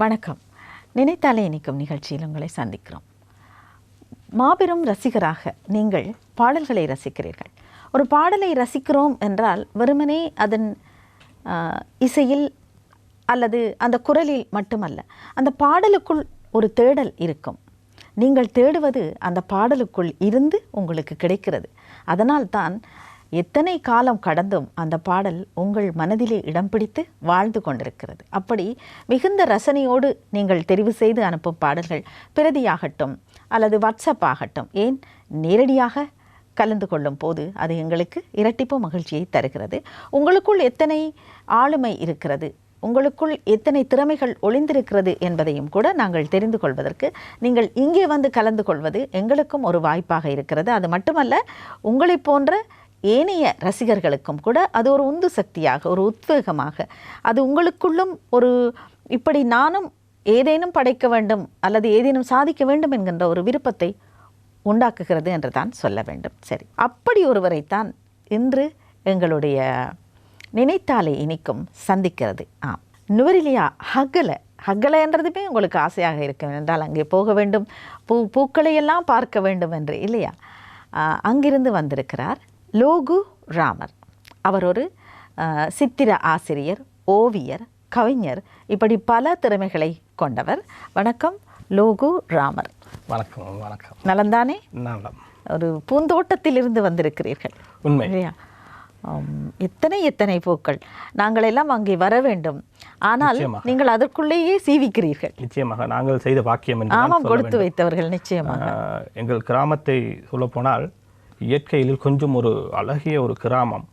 வணக்கம். நினைத்தாலே இனிக்கும் நிகழ்ச்சியில் உங்களை சந்திக்கிறோம். மாபெரும் ரசிகராக நீங்கள் பாடல்களை ரசிக்கிறீர்கள். ஒரு பாடலை ரசிக்கிறோம் என்றால் வெறுமனே அதன் இசையில் அல்லது அந்த குரலில் மட்டுமல்ல அந்த பாடலுக்குள் ஒரு தேடல் இருக்கும். நீங்கள் தேடுவது அந்த பாடலுக்குள் இருந்து உங்களுக்கு கிடைக்கிறது. அதனால்தான் எத்தனை காலம் கடந்தும் அந்த பாடல் உங்கள் மனதிலே இடம் பிடித்து வாழ்ந்து கொண்டிருக்கிறது. அப்படி மிகுந்த ரசனையோடு நீங்கள் தெரிவு செய்து அனுப்பும் பாடல்கள் பிரதியாகட்டும் அல்லது வாட்ஸ்அப் ஆகட்டும் ஏன் நேரடியாக கலந்து கொள்ளும் போது அது எங்களுக்கு இரட்டிப்பு மகிழ்ச்சியை தருகிறது. உங்களுக்குள் எத்தனை ஆளுமை இருக்கிறது உங்களுக்குள் எத்தனை திறமைகள் ஒளிந்திருக்கிறது என்பதையும் கூட நாங்கள் தெரிந்து கொள்வதற்கு நீங்கள் இங்கே வந்து கலந்து கொள்வது எங்களுக்கும் ஒரு வாய்ப்பாக இருக்கிறது. அது மட்டுமல்ல உங்களைப் போன்ற ஏனைய ரசிகர்களுக்கும் கூட அது ஒரு உந்து சக்தியாக ஒரு உத்வேகமாக அது உங்களுக்குள்ளும் ஒரு இப்படி நானும் ஏதேனும் படைக்க வேண்டும் அல்லது ஏதேனும் சாதிக்க வேண்டும் என்கின்ற ஒரு விருப்பத்தை உண்டாக்குகிறது என்று தான் சொல்ல வேண்டும். சரி அப்படி ஒருவரைத்தான் இன்று எங்களுடைய நினைத்தாலே இனிக்கும் சந்திக்கிறது. ஆம். நுவரிலியா ஹகல ஹகல என்றதுமே உங்களுக்கு ஆசையாக இருக்கும் என்றால் அங்கே போக வேண்டும் பூ பூக்களை எல்லாம் பார்க்க வேண்டும் என்று இல்லையா? அங்கிருந்து வந்திருக்கிறார். லோகு ராமர். அவர் ஒரு சித்திர ஆசிரியர் ஓவியர் கவிஞர் இப்படி பல திறமைகளை கொண்டவர். வணக்கம் லோகு ராமர். வணக்கம் வணக்கம். நலந்தானே? நலம். ஒரு பூந்தோட்டத்திலிருந்து வந்திருக்கிறீர்கள். உண்மை. இல்லையா? எத்தனை எத்தனை பூக்கள்? நாங்கள் எல்லாம் அங்கே வர வேண்டும். ஆனால். நீங்கள் அதற்குள்ளேயே சீவிக்கிறீர்கள். நிச்சயமாக. நாங்கள் செய்த பாக்கியம் ஆமாம் சொல்ல கொடுத்து. வைத்தவர்கள் நிச்சயமாக. எங்கள் கிராமத்தை சொல்லப்போனால் இயற்கையில் கொஞ்சம் ஒரு அழகிய ஒரு கிராமம்.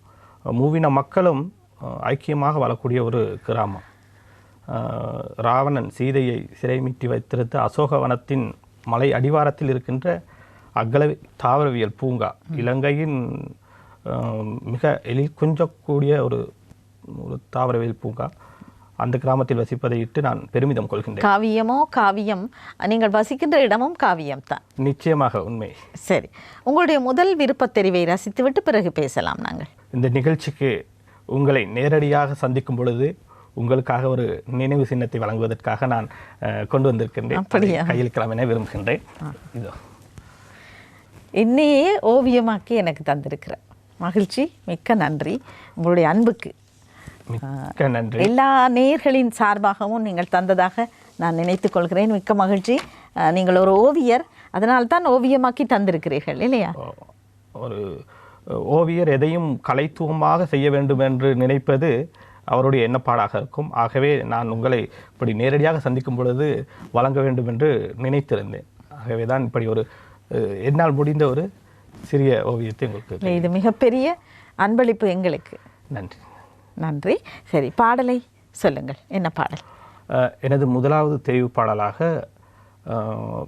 மூவின மக்களும் ஐக்கியமாக வாழக்கூடிய ஒரு கிராமம். ராவணன் சீதையை சிறைமீட்டி வைத்திருந்த அசோகவனத்தின் மலை அடிவாரத்தில் இருக்கின்ற அகல தாவரவியல் பூங்கா. இலங்கையின் மிக எழில் கொஞ்சக்கூடிய ஒரு ஒரு தாவரவியல் பூங்கா. அந்த கிராமத்தில் வசிப்பதை இட்டு நான் பெருமிதம் கொள்கின்றேன். காவியமோ காவியம் நீங்கள் வசிக்கின்ற இடமும் காவியம் தான். நிச்சயமாக உண்மை. சரி. உங்களுடைய முதல் விருப்பத் தெரிவை ரசித்துவிட்டு பிறகு பேசலாம் நாங்கள். இந்த நிகழ்ச்சிக்கு உங்களை நேரடியாக சந்திக்கும் பொழுது உங்களுக்காக ஒரு நினைவு சின்னத்தை வழங்குவதற்காக நான் கொண்டு வந்திருக்கின்றேன். கையளிக்கலாம் என விரும்புகின்றேன். இதோ. என்னையே ஓவியமாக்கி எனக்கு தந்திருக்கிற மகிழ்ச்சி மிக்க நன்றி. உங்களுடைய அன்புக்கு மிக்க நன்றி. எல்லா நேயர்களின் சார்பாகவும் நீங்கள் தந்ததாக நான் நினைத்துக் கொள்கிறேன். மிக்க மகிழ்ச்சி. நீங்கள் ஒரு ஓவியர். அதனால்தான் ஓவியமாக்கி தந்திருக்கிறீர்கள் இல்லையா? ஒரு ஓவியர் எதையும் கலைத்துவமாக செய்ய வேண்டும் என்று நினைப்பது அவருடைய எண்ணப்பாடாக இருக்கும். ஆகவே நான் உங்களை இப்படி நேரடியாக சந்திக்கும் பொழுது வழங்க வேண்டும் என்று நினைத்திருந்தேன். ஆகவே தான் இப்படி ஒரு என்னால் முடிந்த ஒரு சிறிய ஓவியத்தை உங்களுக்கு இது மிகப்பெரிய அன்பளிப்பு எங்களுக்கு. நன்றி. நன்றி. சரி பாடலை சொல்லுங்கள். என்ன பாடல்? எனது முதலாவது தெரிவு பாடலாக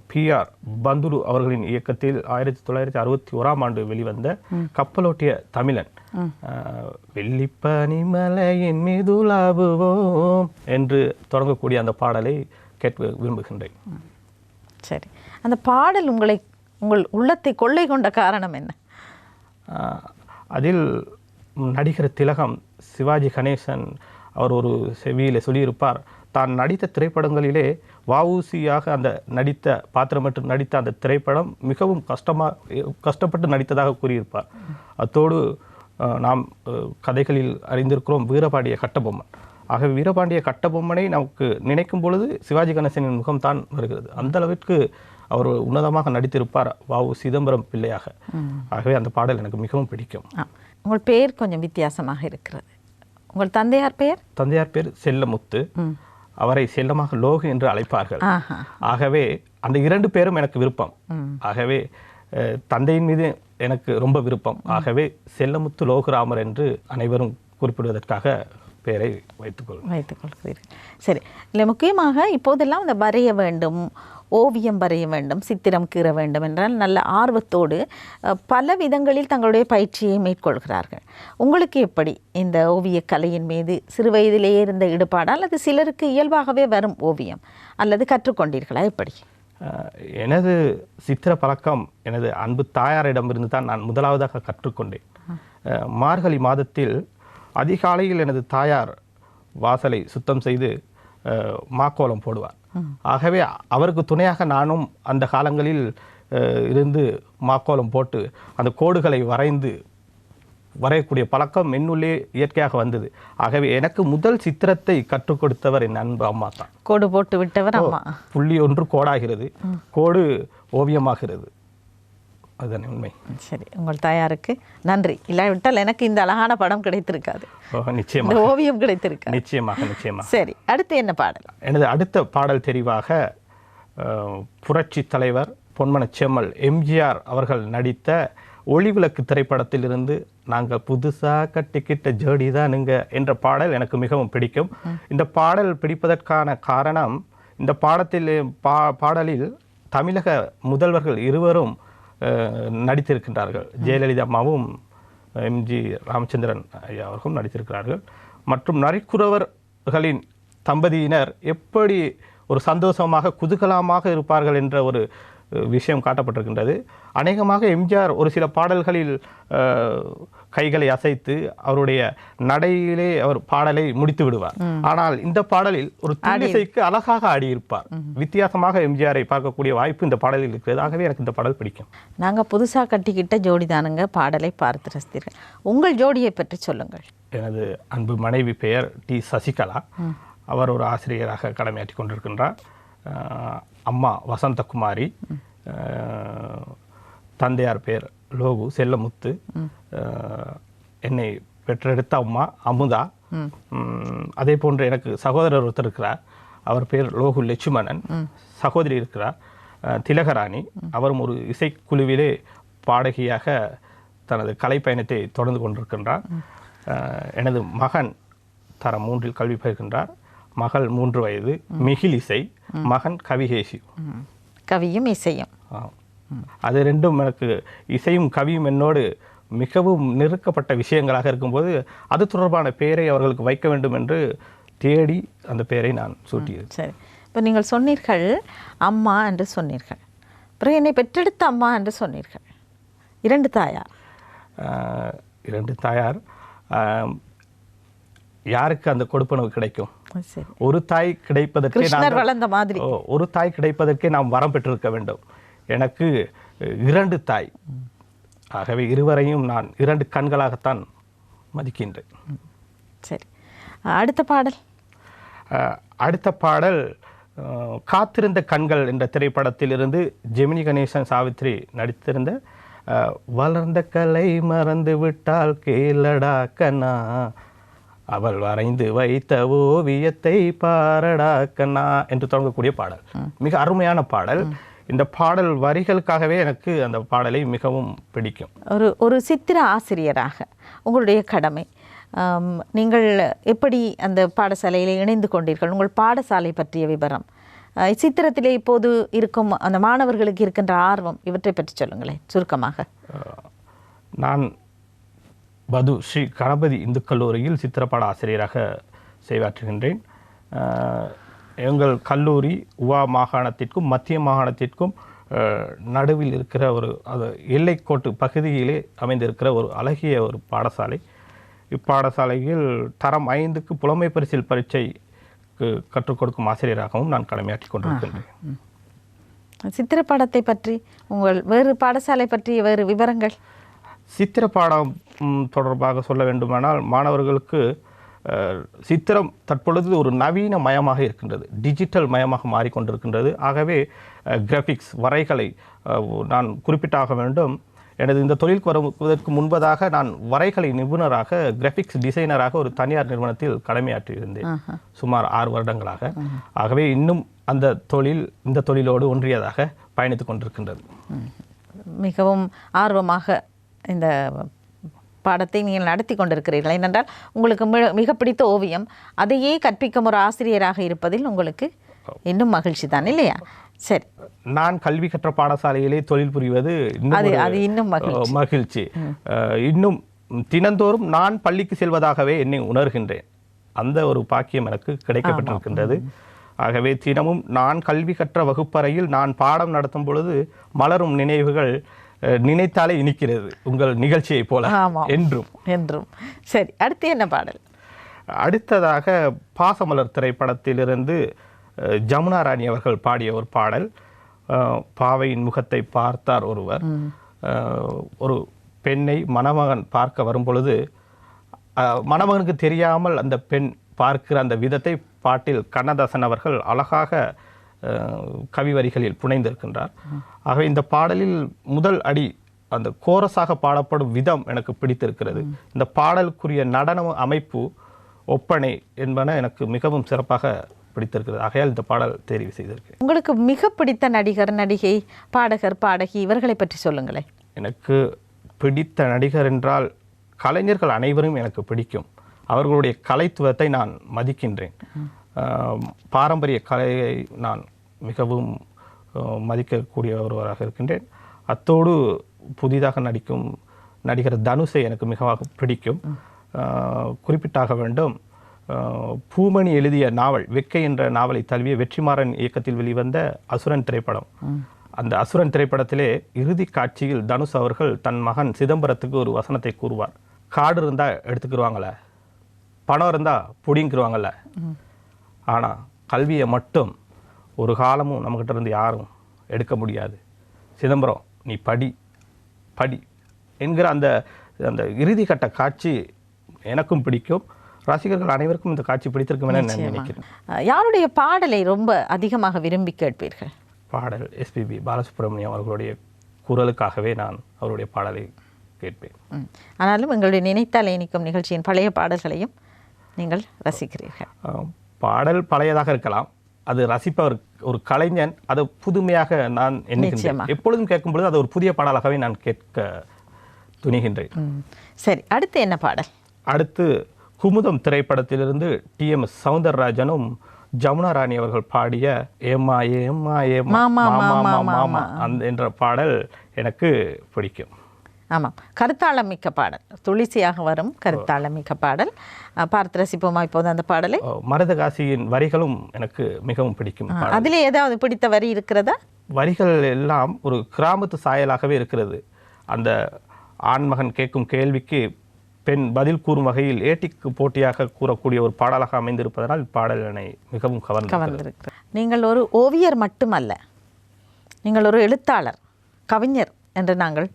பிஆர் பந்துலு அவர்களின் இயக்கத்தில் ஆயிரத்தி தொள்ளாயிரத்தி அறுபத்தி ஓராம் ஆண்டு வெளிவந்த கப்பலோட்டிய தமிழன். அஹ், வெள்ளிப்பனி மலையின் மீது லாபுவோம் என்று தொடங்கக்கூடிய அந்த பாடலை கேட்க விரும்புகின்றேன். சரி. அந்த பாடல் உங்களை உங்கள் உள்ளத்தை கொள்ளை கொண்ட காரணம் என்ன? அதில் நடிகர் திலகம் சிவாஜி கணேசன் அவர் ஒரு செவியில் சொல்லியிருப்பார் தான் நடித்த திரைப்படங்களிலே வஉசியாக அந்த நடித்த பாத்திரமற்று நடித்த அந்த திரைப்படம் மிகவும் கஷ்டமாக கஷ்டப்பட்டு நடித்ததாக கூறியிருப்பார். அத்தோடு நாம் கதைகளில் அறிந்திருக்கிறோம் வீரபாண்டிய கட்டபொம்மன். ஆக வீரபாண்டிய கட்டபொம்மனை நமக்கு நினைக்கும் பொழுது சிவாஜி கணேசனின் முகம்தான் வருகிறது. அந்த அளவிற்கு அவர் உன்னதமாக நடித்திருப்பார் வாவு சிதம்பரம் பிள்ளையாக. ஆகவே அந்த பாடல் எனக்கு மிகவும் பிடிக்கும். உங்கள் பெயர் கொஞ்சம் வித்தியாசமாக இருக்கிறது. உங்கள் தந்தையார் பெயர் தந்தையார் பேர் செல்லமுத்து. அவரை செல்லமாக லோகு என்று அழைப்பார்கள். ஆகவே அந்த இரண்டு பேரும் எனக்கு விருப்பம். ஆகவே தந்தையின் மீது எனக்கு ரொம்ப விருப்பம். ஆகவே செல்லமுத்து லோகராமர் என்று அனைவரும் குறிப்பிடுவதற்காக பெயரை வைத்துக்கொள்கிறேன் வைத்துக் கொள்கிறீர்கள் சரி. இல்லை முக்கியமாக இப்போதெல்லாம் இந்த வரைய வேண்டும் ஓவியம் வரைய வேண்டும் சித்திரம் கீற வேண்டும் என்றால் நல்ல ஆர்வத்தோடு பல விதங்களில் தங்களுடைய பயிற்சியை மேற்கொள்கிறார்கள். உங்களுக்கு எப்படி இந்த ஓவியக் கலையின் மீது சிறு வயதிலேயே இருந்த ஈடுபாடு அல்லது சிலருக்கு இயல்பாகவே வரும் ஓவியம் அல்லது கற்றுக்கொண்டீர்களா? எப்படி? எனது சித்திர பழக்கம் எனது அன்பு தாயாரிடமிருந்து தான் நான் முதலாவதாக கற்றுக்கொண்டேன். மார்கழி மாதத்தில் அதிகாலையில் எனது தாயார் வாசலை சுத்தம் செய்து மாக்கோலம் போடுவார். ஆகவே அவருக்கு துணையாக நானும் அந்த காலங்களில் இருந்து மாக்கோலம் போட்டு அந்த கோடுகளை வரைந்து வரையக்கூடிய பழக்கம் என்னுள்ளே இயற்கையாக வந்தது. ஆகவே எனக்கு முதல் சித்திரத்தை கற்றுக் கொடுத்தவர் என் அன்பு அம்மா தான். கோடு போட்டு விட்டவர் அம்மா. புள்ளி ஒன்று கோடாகிறது. கோடு ஓவியமாகிறது. அதுதான் உண்மை. சரி உங்கள் தாயாருக்கு நன்றி. இல்லாவிட்டால் எனக்கு இந்த அழகான படம் கிடைத்திருக்காது. நிச்சயமாக. ஓவியம் கிடைத்திருக்காது. நிச்சயமாக நிச்சயமாக. சரி அடுத்து என்ன பாடல்? எனது அடுத்த பாடல் தெரிவாக புரட்சி தலைவர் பொன்மனச் செம்மல் எம்ஜிஆர் அவர்கள் நடித்த ஒளிவிளக்கு திரைப்படத்திலிருந்து நாங்கள் புதுசாக கட்டிக்கிட்ட ஜோடி தானுங்க என்ற பாடல் எனக்கு மிகவும் பிடிக்கும். இந்த பாடல் பிடிப்பதற்கான காரணம் இந்த பாடத்தில் பா பாடலில் தமிழக முதல்வர்கள் இருவரும் நடித்திருக்கின்றார்கள். ஜெயலலிதா அம்மாவும் எம்ஜி ராமச்சந்திரன் ஐயா அவர்களும் நடித்திருக்கிறார்கள். மற்றும் நரிக்குறவர்களின் தம்பதியினர் எப்படி ஒரு சந்தோஷமாக குதூகலமாக இருப்பார்கள் என்ற ஒரு விஷயம் காட்டப்பட்டிருக்கின்றது. அநேகமாக எம்ஜிஆர் ஒரு சில பாடல்களில் கைகளை அசைத்து அவருடைய நடையிலே அவர் பாடலை முடித்து விடுவார். ஆனால் இந்த பாடலில் ஒரு துள்ளிசைக்கு அழகாக ஆடியிருப்பார். வித்தியாசமாக எம்ஜிஆரை பார்க்கக்கூடிய வாய்ப்பு இந்த பாடலில் இருக்கிறது ஆகவே எனக்கு இந்த பாடல் பிடிக்கும். நாங்கள் புதுசாக கட்டிக்கிட்ட ஜோடி தானுங்க பாடலை பார்த்து ரசித்தீர்கள். உங்கள் ஜோடியை பற்றி சொல்லுங்கள். எனது அன்பு மனைவி பெயர் டி சசிகலா. அவர் ஒரு ஆசிரியராக கடமையாற்றி கொண்டிருக்கின்றார். அம்மா வசந்தகுமாரி தந்தையார் பேர் லோகு செல்லமுத்து என்னை பெற்றெடுத்த அம்மா அமுதா. அதே போன்று எனக்கு சகோதரர் ஒருத்தர் இருக்கிறார். அவர் பேர் லோகு லட்சுமணன். சகோதரி இருக்கிறார் திலகராணி. அவரும் ஒரு இசைக்குழுவிலே பாடகியாக தனது கலை பயணத்தை தொடர்ந்து கொண்டிருக்கின்றார். எனது மகன் தரம் மூன்றில் கல்வி பயிர்கின்றார். மகள் மூன்று வயது மிகிலிசை மகன் கவிகேசி. கவியும் இசையும். அது ரெண்டும் எனக்கு இசையும் கவியும் என்னோடு மிகவும் நெருக்கப்பட்ட விஷயங்களாக இருக்கும்போது அது தொடர்பான பெயரை அவர்களுக்கு வைக்க வேண்டும் என்று தேடி அந்த பெயரை நான் சூட்டியது. சரி. இப்போ நீங்கள் சொன்னீர்கள் அம்மா என்று சொன்னீர்கள். பிறகு என்னை பெற்றெடுத்த அம்மா என்று சொன்னீர்கள். இரண்டு தாயார். இரண்டு தாயார். யாருக்கு அந்த கொடுப்பனவு கிடைக்கும்? ஒரு தாய் கிடைப்பதற்கே வளர்ந்த மாதிரி. ஒரு தாய் கிடைப்பதற்கே நாம் வரம் பெற்றிருக்க வேண்டும். எனக்கு இரண்டு தாய். ஆகவே இருவரையும் நான் இரண்டு கண்களாகத்தான் மதிக்கின்றேன். சரி. அடுத்த பாடல்? அடுத்த பாடல் காத்திருந்த கண்கள் என்ற திரைப்படத்திலிருந்து ஜெமினி கணேசன் சாவித்ரி நடித்திருந்த வளர்ந்த கலை மறந்து விட்டால் கேளடா கண்ணா. அவள் வரைந்து வைத்த ஓவியத்தை பாரடா கண்ணா என்று தொடங்கக்கூடிய பாடல். மிக அருமையான பாடல். இந்த பாடல் வரிகளுக்காகவே எனக்கு அந்த பாடலை மிகவும் பிடிக்கும். ஒரு ஒரு சித்திர ஆசிரியராக உங்களுடைய கடமை. நீங்கள் எப்படி அந்த பாடசாலையில் இணைந்து கொண்டீர்கள்? உங்கள் பாடசாலை பற்றிய விவரம். சித்திரத்திலே இப்போது இருக்கும் அந்த மாணவர்களுக்கு இருக்கின்ற ஆர்வம் இவற்றை பற்றி சொல்லுங்களேன் சுருக்கமாக. நான் பது ஸ்ரீ கணபதி இந்து கல்லூரியில் சித்திரப்பட ஆசிரியராக செய்வாற்றுகின்றேன் எங்கள் கல்லூரி உவா மாகாணத்திற்கும் மத்திய மாகாணத்திற்கும் நடுவில் இருக்கிற ஒரு அது எல்லைக்கோட்டு பகுதியிலே அமைந்திருக்கிற ஒரு அழகிய ஒரு பாடசாலை. இப்பாடசாலையில் தரம் ஐந்துக்கு புலமை பரிசில் பரீட்சைக்கு கற்றுக் கொடுக்கும் ஆசிரியராகவும் நான் கடமையாற்றி கொண்டிருக்கின்றேன். சித்திரப்படத்தை பற்றி உங்கள் வேறு பாடசாலை பற்றிய வேறு விவரங்கள்? சித்திர பாடம் தொடர்பாக சொல்ல வேண்டுமானால் மாணவர்களுக்கு சித்திரம் தற்பொழுது ஒரு நவீன மயமாக இருக்கின்றது. டிஜிட்டல் மயமாக மாறிக்கொண்டிருக்கின்றது. ஆகவே கிராஃபிக்ஸ் வரைகளை நான் குறிப்பிட்டாக வேண்டும். எனது இந்த தொழிலுக்கு வருவதற்கு முன்பதாக நான் வரைகலை நிபுணராக கிராஃபிக்ஸ் டிசைனராக ஒரு தனியார் நிறுவனத்தில் கடமையாற்றியிருந்தேன். சுமார் ஆறு வருடங்களாக. ஆகவே இன்னும் அந்த தொழில் இந்த தொழிலோடு ஒன்றியதாக பயணித்துக் கொண்டிருக்கின்றது. மிகவும் ஆர்வமாக இந்த பாடத்தை நீங்கள் நடத்தி கொண்டிருக்கிறீர்கள். ஏனென்றால் உங்களுக்கு மிக பிடித்த ஓவியம். அதையே கற்பிக்கும் ஒரு ஆசிரியராக இருப்பதில் உங்களுக்கு இன்னும் மகிழ்ச்சி தான் இல்லையா? சரி. நான் கல்வி கற்ற பாடசாலையிலே தொழில் புரிவது அது இன்னும் மகிழ்ச்சி. இன்னும் தினந்தோறும் நான் பள்ளிக்கு செல்வதாகவே என்னை உணர்கின்றேன். அந்த ஒரு பாக்கியம் எனக்கு கிடைக்கப்பட்டிருக்கின்றது. ஆகவே தினமும் நான் கல்வி கற்ற வகுப்பறையில் நான் பாடம் நடத்தும் பொழுது மலரும் நினைவுகள் நினைத்தாலே இனிக்கிறது உங்கள் நிகழ்ச்சியைப் போல. என்றும். என்றும். சரி அடுத்து என்ன பாடல்? அடுத்ததாக பாசமலர் திரைப்படத்திலிருந்து ஜமுனா ராணி அவர்கள் பாடிய ஒரு பாடல். பாவையின் முகத்தை பார்த்தார் ஒருவர். ஒரு பெண்ணை மணமகன் பார்க்க வரும் பொழுது மணமகனுக்கு தெரியாமல் அந்த பெண் பார்க்கிற அந்த விதத்தை பாட்டில் கண்ணதாசன் அவர்கள் அழகாக கவி வரிகளில் புனைந்திருக்கின்றார். ஆகவே இந்த பாடலில் முதல் அடி அந்த கோரஸாக பாடப்படும் விதம் எனக்கு பிடித்திருக்கிறது. இந்த பாடலுக்குரிய நடன அமைப்பு ஒப்பனை என்பன எனக்கு மிகவும் சிறப்பாக பிடித்திருக்கிறது. ஆகையால் இந்த பாடல் தெரிவு செய்திருக்கேன் உங்களுக்கு மிக பிடித்த நடிகர் நடிகை பாடகர் பாடகி இவர்களை பற்றி சொல்லுங்களேன். எனக்கு பிடித்த நடிகர் என்றால் கலைஞர்கள் அனைவரும் எனக்கு பிடிக்கும். அவர்களுடைய கலைத்துவத்தை நான் மதிக்கின்றேன். பாரம்பரிய கலையை நான் மிகவும் மதிக்கக்கூடிய ஒருவராக இருக்கின்றேன். அத்தோடு புதிதாக நடிக்கும் நடிகர் தனுஷை எனக்கு மிகவும் பிடிக்கும். குறிப்பிட்டாக வேண்டும் பூமணி எழுதிய நாவல் வெக்கை என்ற நாவலை தழுவிய வெற்றிமாறன் இயக்கத்தில் வெளிவந்த அசுரன் திரைப்படம். அந்த அசுரன் திரைப்படத்திலே இறுதி காட்சியில் தனுஷ் அவர்கள் தன் மகன் சிதம்பரத்துக்கு ஒரு வசனத்தை கூறுவார். காடு இருந்தால் எடுத்துக்கிருவாங்களே பணம் இருந்தால் புடிங்கிருவாங்கல்ல ஆனால் கல்வியை மட்டும் ஒரு காலமும் நம்மக்கிட்ட இருந்து யாரும் எடுக்க முடியாது. சிதம்பரம் நீ படி படி என்கிற அந்த அந்த இறுதி கட்ட காட்சி எனக்கும் பிடிக்கும். ரசிகர்கள் அனைவருக்கும் இந்த காட்சி பிடித்திருக்கும் என நான் நினைக்கிறேன். யாருடைய பாடலை ரொம்ப அதிகமாக விரும்பி கேட்பீர்கள்? பாடல் எஸ்பிபி பாலசுப்ரமணியம் அவர்களுடைய குரலுக்காகவே நான் அவருடைய பாடலை கேட்பேன். ஆனாலும் எங்களுடைய நினைத்தால் இனிக்கும் நிகழ்ச்சியின் பழைய பாடல்களையும் நீங்கள் ரசிக்கிறீர்கள். பாடல் பழையதாக இருக்கலாம் அது ரசிப்பவர் ஒரு கலைஞன் அதை புதுமையாக நான் நிச்சயமாக. எப்பொழுதும் கேட்கும் பொழுது அது ஒரு புதிய பாடலாகவே நான் கேட்க துணிகின்றேன். சரி அடுத்து என்ன பாடல் அடுத்து குமுதம் திரைப்படத்திலிருந்து டி எம் சவுந்தரராஜனும் ஜமுனா ராணி அவர்கள் பாடிய ஏமா ஏமா ஏமா மாமா மாமா. மாமா அந்த என்ற பாடல் எனக்கு பிடிக்கும் ஆமாம். கருத்தாளம் மிக்க பாடல். துளிசியாக வரும் கருத்தாளம் மிக்க பாடல் பார்த்து ரசிப்போமா இப்போது அந்த பாடலை? மருதகாசியின் வரிகளும் எனக்கு மிகவும் பிடிக்கும் அதிலே ஏதாவது பிடித்த வரி இருக்கிறதா? வரிகள் எல்லாம் ஒரு கிராமத்து சாயலாகவே இருக்கிறது. அந்த ஆண்மகன் கேட்கும் கேள்விக்கு பெண் பதில் கூறும் வகையில் ஏட்டிக்கு போட்டியாக கூறக்கூடிய ஒரு பாடலாக அமைந்திருப்பதனால் இப்பாடல் என்னை மிகவும் கவர்ந்து நீங்கள் ஒரு ஓவியர் மட்டுமல்ல நீங்கள் ஒரு எழுத்தாளர் கவிஞர் என்று நாங்கள்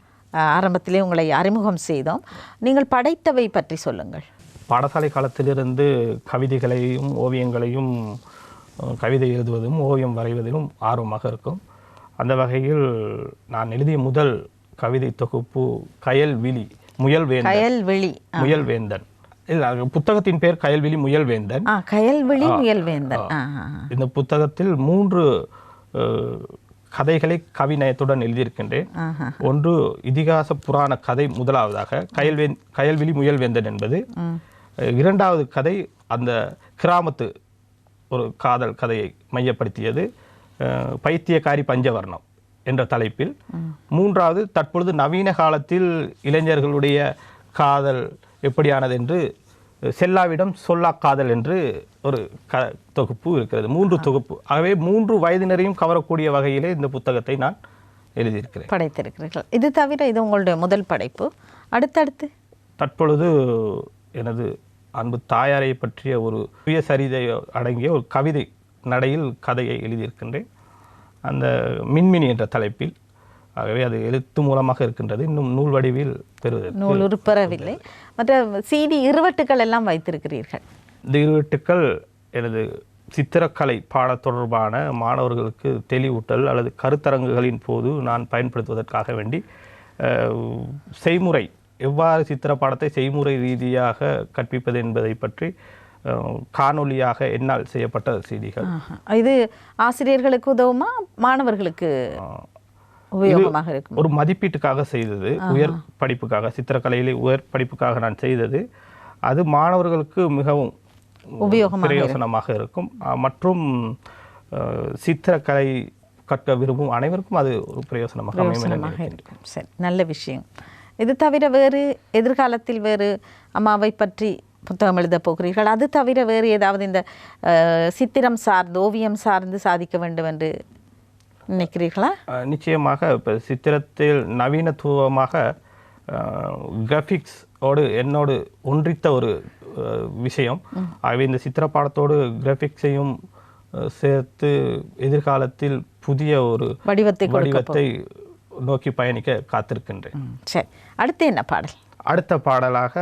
ஆரம்பத்திலே உங்களை அறிமுகம் செய்தோம். நீங்கள் படைத்தவை பற்றி சொல்லுங்கள். பாடசாலை காலத்திலிருந்து கவிதைகளையும் ஓவியங்களையும் கவிதை எழுதுவதும் ஓவியம் வரைவதிலும் ஆர்வமாக இருக்கும். அந்த வகையில் நான் எழுதிய முதல் கவிதை தொகுப்பு கயல்விழி முயல்வேந்தன் கயல்விழி முயல்வேந்தன் இல்ல அது புத்தகத்தின் பேர் கயல்விழி முயல்வேந்தன் ஆ கயல்விழி முயல்வேந்தன் ஆ, ஆ. இந்த புத்தகத்தில் மூன்று கதைகளை கவிநயத்துடன் எழுதியிருக்கின்றேன். ஒன்று இதிகாச புராண கதை முதலாவதாக கயல்வேந் கயல்விழி முயல்வேந்தன் என்பது. இரண்டாவது கதை அந்த கிராமத்து ஒரு காதல் கதையை மையப்படுத்தியது. பைத்தியக்காரி பஞ்சவர்ணம் என்ற தலைப்பில். மூன்றாவது தற்பொழுது நவீன காலத்தில் இளைஞர்களுடைய காதல் எப்படியானது என்று செல்லாவிடம் சொல்லா காதல் என்று ஒரு க தொகுப்பு இருக்கிறது. மூன்று தொகுப்பு. ஆகவே மூன்று வயதினரையும் கவரக்கூடிய வகையிலே இந்த புத்தகத்தை நான் எழுதியிருக்கிறேன். படைத்திருக்கிறீர்கள். இது தவிர இது உங்களுடைய முதல் படைப்பு. அடுத்தடுத்து? தற்பொழுது எனது அன்பு தாயாரை பற்றிய ஒரு சுயசரிதை அடங்கிய ஒரு கவிதை நடையில் கதையை எழுதியிருக்கின்றேன். அந்த மின்மினி என்ற தலைப்பில் ஆகவே அது எழுத்து மூலமாக இருக்கின்றது. இன்னும் நூல் வடிவில் பெறுவதற்கு நூல் உருப்பெறவில்லை. மற்ற சிடி இருவட்டுகள் எல்லாம் வைத்திருக்கிறீர்கள். இந்த இருவட்டுக்கள் எனது சித்திரக்கலை பாடத் தொடர்பான மாணவர்களுக்கு தெளிவூட்டல் அல்லது கருத்தரங்குகளின் போது நான் பயன்படுத்துவதற்காக வேண்டி செய்முறை எவ்வாறு சித்திர பாடத்தை செய்முறை ரீதியாக கற்பிப்பது என்பதை பற்றி அஹ், காணொளியாக என்னால் செய்யப்பட்ட செய்திகள். இது ஆசிரியர்களுக்கு உதவுமா? மாணவர்களுக்கு உபயோகமாக இருக்கும். ஒரு மதிப்பீட்டுக்காக செய்தது உயர் படிப்புக்காக சித்திரக்கலையிலே உயர் படிப்புக்காக நான் செய்தது. அது மாணவர்களுக்கு மிகவும் பிரயோசனமாக இருக்கும். மற்றும் சித்திரக்கலை கற்க விரும்பும் அனைவருக்கும் அது ஒரு பிரயோசனமாக இருக்கும். சரி நல்ல விஷயம். இது தவிர வேறு எதிர்காலத்தில் வேறு அம்மாவை பற்றி புத்தகம் எழுதப் போகிறீர்கள். அது தவிர வேறு ஏதாவது இந்த சித்திரம் சார்ந்து ஓவியம் சார்ந்து சாதிக்க வேண்டும் என்று நினைக்கிறீர்களா? நிச்சயமாக இப்போ சித்திரத்தில் நவீனத்துவமாக கிராஃபிக்ஸ் ஓடு என்னோடு ஒன்றித்த ஒரு விஷயம். ஆகவே இந்த சித்திரப்பாடத்தோடு கிராஃபிக்ஸையும் அஹ், சேர்த்து எதிர்காலத்தில் புதிய ஒரு வடிவத்தை வடிவத்தை நோக்கி பயணிக்க காத்திருக்கின்றேன். சரி. அடுத்து என்ன பாடல்? அடுத்த பாடலாக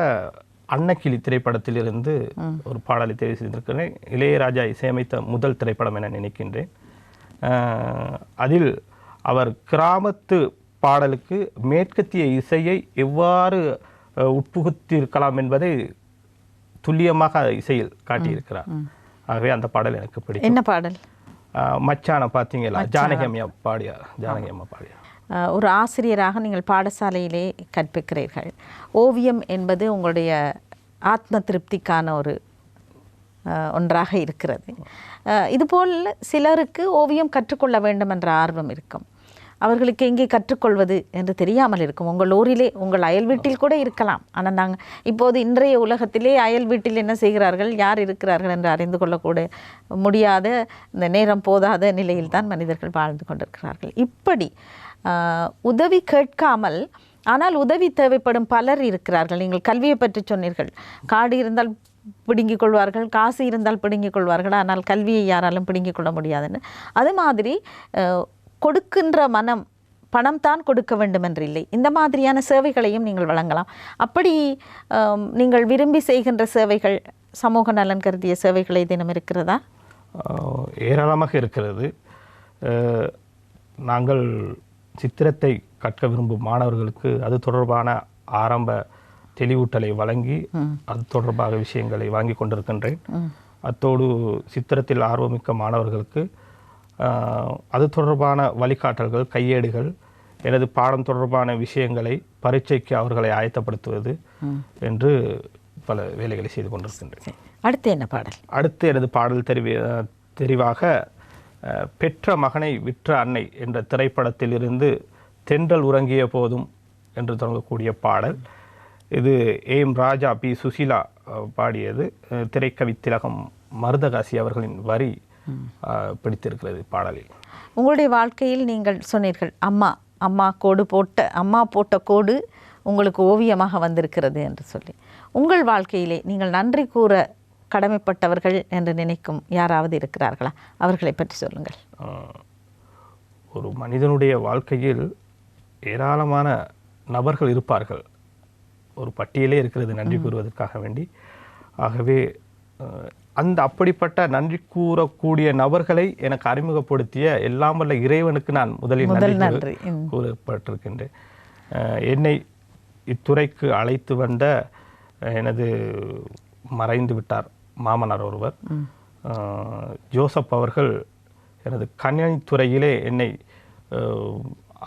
அன்னக்கிளி திரைப்படத்திலிருந்து ஒரு பாடலை தெரிவு செய்திருக்கிறேன். இளையராஜா இசையமைத்த முதல் திரைப்படம் என நினைக்கின்றேன். அதில் அவர் கிராமத்து பாடலுக்கு மேற்கத்திய இசையை எவ்வாறு அஹ், உட்புகுத்தியிருக்கலாம் என்பதை துல்லியமாக இசையில் காட்டியிருக்கிறார். ஆகவே அந்த பாடல் எனக்கு பிடிக்கும். என்ன பாடல்? அஹ், மச்சான பார்த்தீங்களா ஜானகி அம்மா பாடியா ஜானகி அம்மா பாடியா அஹ், ஒரு ஆசிரியராக நீங்கள் பாடசாலையிலே கற்பிக்கிறீர்கள். ஓவியம் என்பது உங்களுடைய ஆத்ம திருப்திக்கான ஒரு ஒன்றாக இருக்கிறது. இதுபோல் சிலருக்கு ஓவியம் கற்றுக்கொள்ள வேண்டும் என்ற ஆர்வம் இருக்கும். அவர்களுக்கு எங்கே கற்றுக்கொள்வது என்று தெரியாமல் இருக்கும். உங்கள் ஊரிலே உங்கள் அயல் வீட்டில் கூட இருக்கலாம். ஆனால் நாங்கள் இப்போது இன்றைய உலகத்திலே அயல் வீட்டில் என்ன செய்கிறார்கள் யார் இருக்கிறார்கள் என்று அறிந்து கொள்ளக்கூட முடியாத இந்த நேரம் போதாத நிலையில் தான் மனிதர்கள் வாழ்ந்து கொண்டிருக்கிறார்கள். இப்படி உதவி கேட்காமல் ஆனால் உதவி தேவைப்படும் பலர் இருக்கிறார்கள். நீங்கள் கல்வியை பற்றி சொன்னீர்கள். காடு இருந்தால் பிடுங்கிக் கொள்வார்கள் காசு இருந்தால் பிடுங்கிக் கொள்வார்கள் ஆனால் கல்வியை யாராலும் பிடுங்கிக் கொள்ள முடியாதுன்னு. அது மாதிரி கொடுக்கின்ற மனம் பணம் தான் கொடுக்க வேண்டும் என்று இல்லை. இந்த மாதிரியான சேவைகளையும் நீங்கள் வழங்கலாம். அப்படி நீங்கள் விரும்பி செய்கின்ற சேவைகள் சமூக நலன் கருதிய சேவைகள் தினம் இருக்கிறதா? ஏராளமாக இருக்கிறது. நாங்கள் சித்திரத்தை கற்க விரும்பும் மாணவர்களுக்கு அது தொடர்பான ஆரம்ப தெளிவூட்டலை வழங்கி அது தொடர்பாக விஷயங்களை வாங்கி கொண்டிருக்கின்றேன். அத்தோடு சித்திரத்தில் ஆர்வமிக்க மாணவர்களுக்கு அது தொடர்பான வழிகாட்டல்கள் கையேடுகள் எனது பாடம் தொடர்பான விஷயங்களை பரீட்சைக்கு அவர்களை ஆயத்தப்படுத்துவது என்று பல வேலைகளை செய்து கொண்டிருக்கின்றேன். அடுத்து என்ன பாடல்? அடுத்து எனது பாடல் தெரிவி தெரிவாக பெற்ற மகனை விற்ற அன்னை என்ற திரைப்படத்திலிருந்து தென்றல் உறங்கிய போதும் என்று தொடங்கக்கூடிய பாடல். இது ஏம் ராஜா பி சுசீலா பாடியது. திரைக்கவி திலகம் மருதகாசி அவர்களின் வரி பிடித்திருக்கிறது பாடலில். உங்களுடைய வாழ்க்கையில் நீங்கள் சொன்னீர்கள் அம்மா அம்மா கோடு போட்ட அம்மா போட்ட கோடு உங்களுக்கு ஓவியமாக வந்திருக்கிறது என்று சொல்லி. உங்கள் வாழ்க்கையிலே நீங்கள் நன்றி கூற கடமைப்பட்டவர்கள் என்று நினைக்கும் யாராவது இருக்கிறார்களா? அவர்களை பற்றி சொல்லுங்கள். ஒரு மனிதனுடைய வாழ்க்கையில் ஏராளமான நபர்கள் இருப்பார்கள். ஒரு பட்டியலே இருக்கிறது நன்றி கூறுவதற்காக வேண்டி. ஆகவே அந்த அப்படிப்பட்ட நன்றி கூறக்கூடிய நபர்களை எனக்கு அறிமுகப்படுத்திய எல்லாம் வல்ல இறைவனுக்கு நான் முதலில் முதல் நன்றி. கூறப்பட்டிருக்கின்றேன். என்னை இத்துறைக்கு அழைத்து வந்த எனது மறைந்து விட்டார் மாமனார் ஒருவர். ஜோசப் அவர்கள் எனது கணினித் துறையிலே என்னை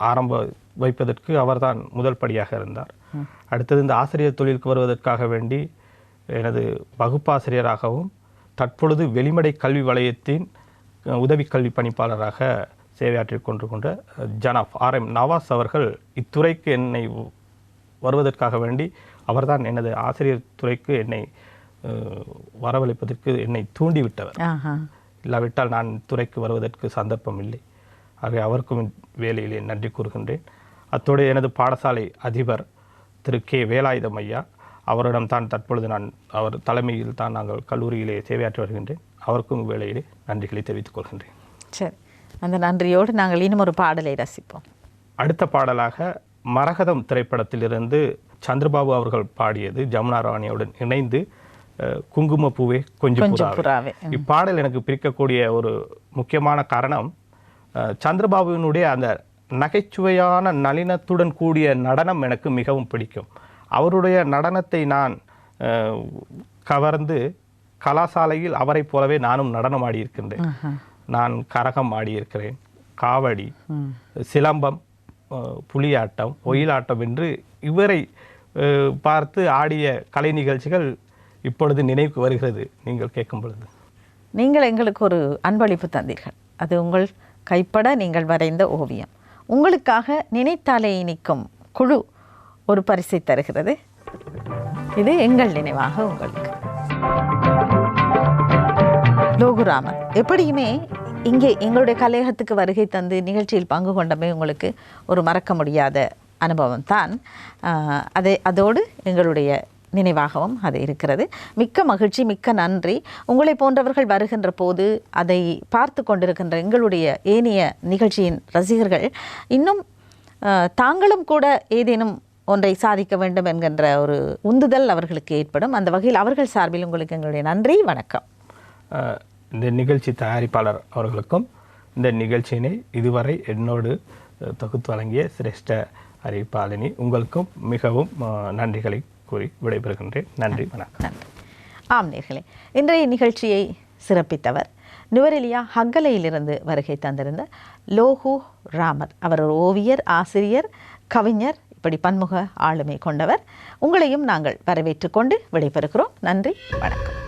ஆரம்ப வைப்பதற்கு அவர்தான் முதல் படியாக இருந்தார். அடுத்தது இந்த ஆசிரியர் தொழிலுக்கு வருவதற்காக வேண்டி எனது வகுப்பாசிரியராகவும் தற்பொழுது வெளிமடை கல்வி வலயத்தின் உதவி கல்வி பணிப்பாளராக சேவையாற்றிக் கொண்டு கொண்ட ஜனாப் ஆர் எம் நவாஸ் அவர்கள் இத்துறைக்கு என்னை வருவதற்காக வேண்டி அவர்தான் எனது ஆசிரியர் துறைக்கு என்னை வரவழைப்பதற்கு என்னை தூண்டிவிட்டவர். இல்லாவிட்டால் நான் துறைக்கு வருவதற்கு சந்தர்ப்பம் இல்லை. ஆகவே அவருக்கும் வேலையிலே நன்றி கூறுகின்றேன். அத்தோடு எனது பாடசாலை அதிபர் திரு கே. வேலாயுதம் ஐயா அவரிடம் தான் தற்பொழுது நான் அவர் தலைமையில் தான் நாங்கள் கல்லூரியிலே சேவையாற்றி வருகின்றேன். அவருக்கும் வேலையிலே நன்றிகளை தெரிவித்துக் கொள்கின்றேன். சரி அந்த நன்றியோடு நாங்கள் இன்னும் ஒரு பாடலை ரசிப்போம். அடுத்த பாடலாக மரகதம் திரைப்படத்திலிருந்து சந்திரபாபு அவர்கள் பாடியது ஜமுனா ராணியுடன் இணைந்து அஹ், குங்குமப்பூவே கொஞ்சம் புறாவே இப்பாடல் எனக்கு பிரிக்கக்கூடிய ஒரு முக்கியமான காரணம் சந்திரபாபுவினுடைய அந்த நகைச்சுவையான நளினத்துடன் கூடிய நடனம் எனக்கு மிகவும் பிடிக்கும். அவருடைய நடனத்தை நான் கவர்ந்து கலாசாலையில் அவரைப் போலவே நானும் நடனம் ஆடியிருக்கின்றேன். நான் கரகம் ஆடியிருக்கிறேன் காவடி சிலம்பம் புலியாட்டம் ஒயிலாட்டம் என்று இவரை பார்த்து ஆடிய கலை நிகழ்ச்சிகள் இப்பொழுது நினைவுக்கு வருகிறது. நீங்கள் கேட்கும் பொழுது. நீங்கள் எங்களுக்கு ஒரு அன்பளிப்பு தந்தீர்கள். அது உங்கள் கைப்பட நீங்கள் வரைந்த ஓவியம். உங்களுக்காக நினைத்தாலே இனிக்கும் குழு ஒரு பரிசை தருகிறது. இது எங்கள் நினைவாக உங்களுக்கு. லோகுராமன் எப்படியுமே இங்கே எங்களுடைய கலையகத்துக்கு வருகை தந்து நிகழ்ச்சியில் பங்கு கொண்டமே உங்களுக்கு ஒரு மறக்க முடியாத அனுபவம் தான் அதை அதோடு எங்களுடைய நினைவாகவும் அது இருக்கிறது. மிக்க மகிழ்ச்சி மிக்க நன்றி. உங்களை போன்றவர்கள் வருகின்ற போது அதை பார்த்து கொண்டிருக்கின்ற எங்களுடைய ஏனைய நிகழ்ச்சியின் ரசிகர்கள் இன்னும் தாங்களும் கூட ஏதேனும் ஒன்றை சாதிக்க வேண்டும் என்கின்ற ஒரு உந்துதல் அவர்களுக்கு ஏற்படும். அந்த வகையில் அவர்கள் சார்பில் உங்களுக்கு எங்களுடைய நன்றி வணக்கம். இந்த நிகழ்ச்சி தயாரிப்பாளர் அவர்களுக்கும் இந்த நிகழ்ச்சியினை இதுவரை என்னோடு தொகுத்து வழங்கிய சிரேஷ்ட அறிவிப்பாளினி உங்களுக்கும் மிகவும் நன்றிகளை கூறி விடைபெறுகின்றேன். நன்றி வணக்கம். நன்றி. ஆம் நேர்களே இன்றைய நிகழ்ச்சியை சிறப்பித்தவர் நுவரெலியா ஹக்கலையிலிருந்து வருகை தந்திருந்த லோகு ராமர். அவர் ஒரு ஓவியர் ஆசிரியர் கவிஞர் இப்படி பன்முக ஆளுமை கொண்டவர். உங்களையும் நாங்கள் வரவேற்றுக் கொண்டு விடைபெறுகிறோம். நன்றி வணக்கம்.